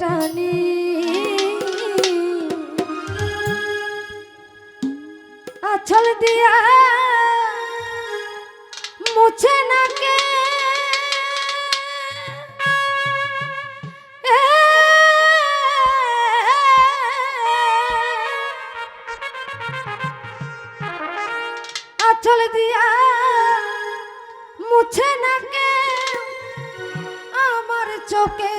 টানি। আছল দিয়া মুছে না কে আছল দিয়া মুছে না কে আমার চোখে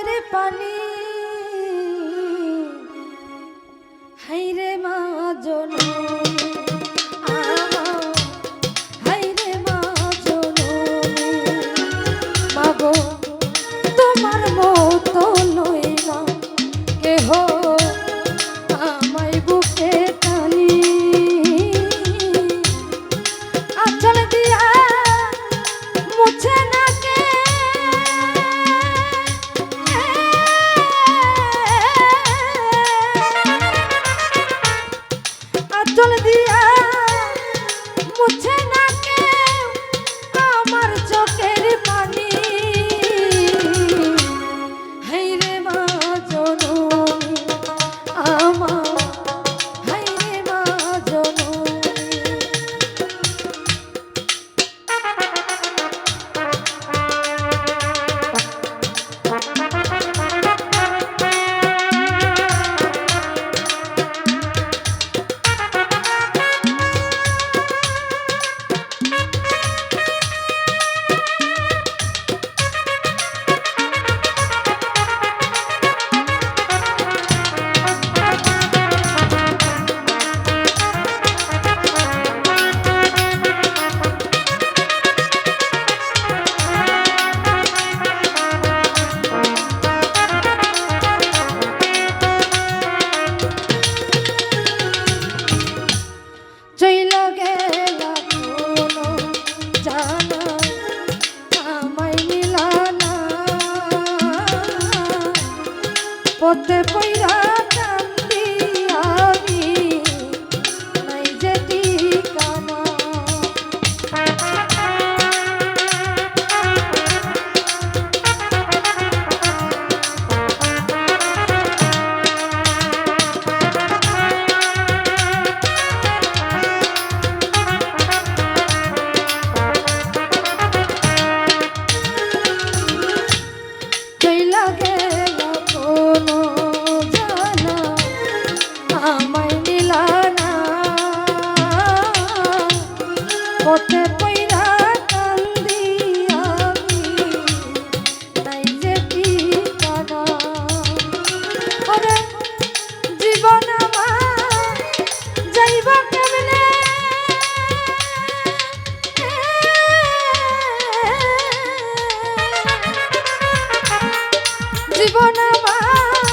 না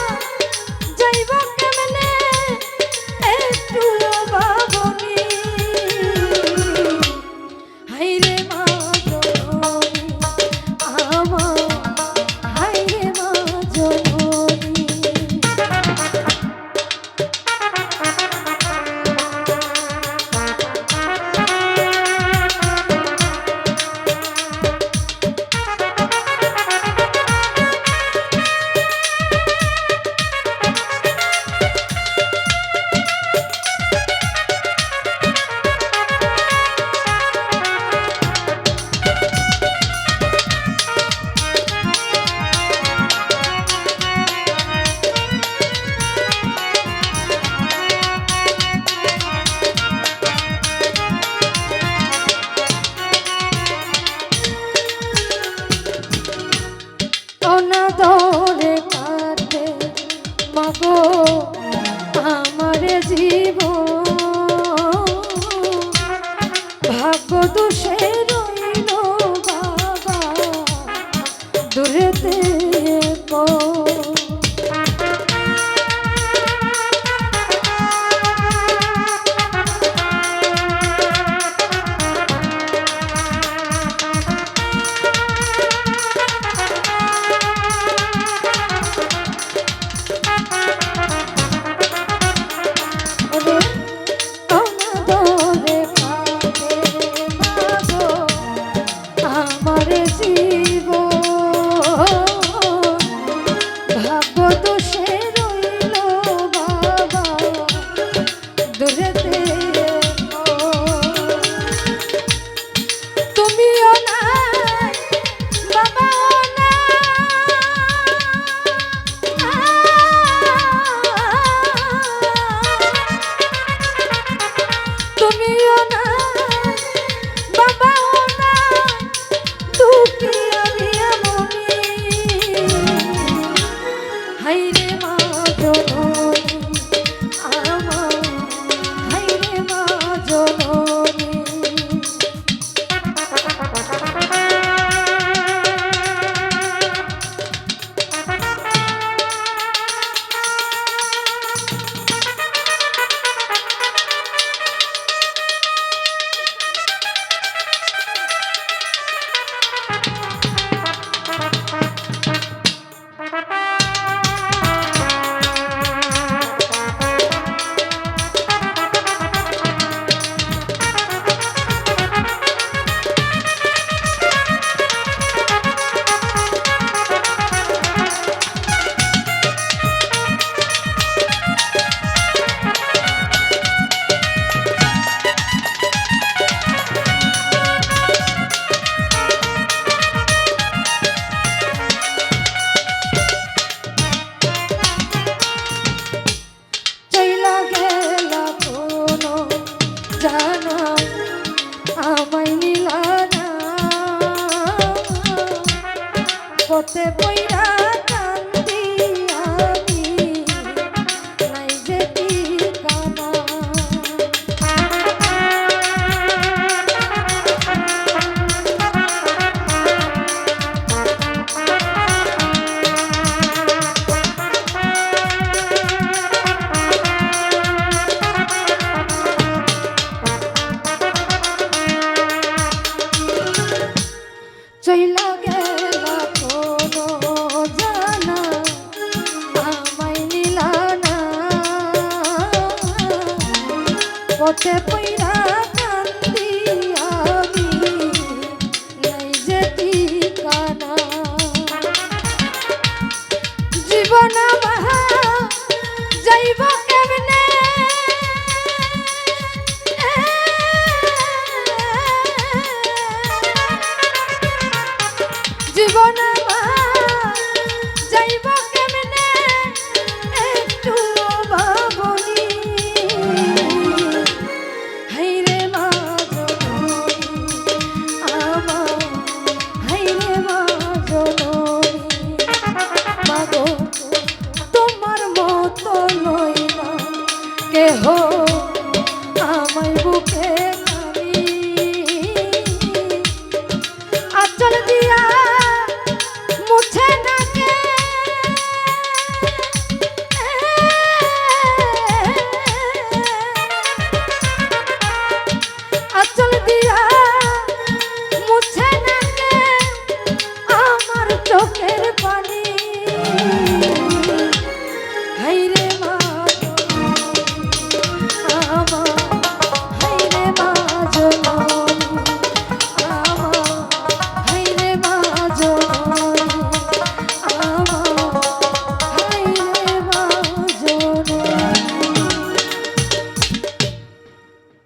do cheiro. জীবন আমায় মিলানা পথে বইরা চইলা গেল কোনো জানা আমায় নিলা না। পথে পইরা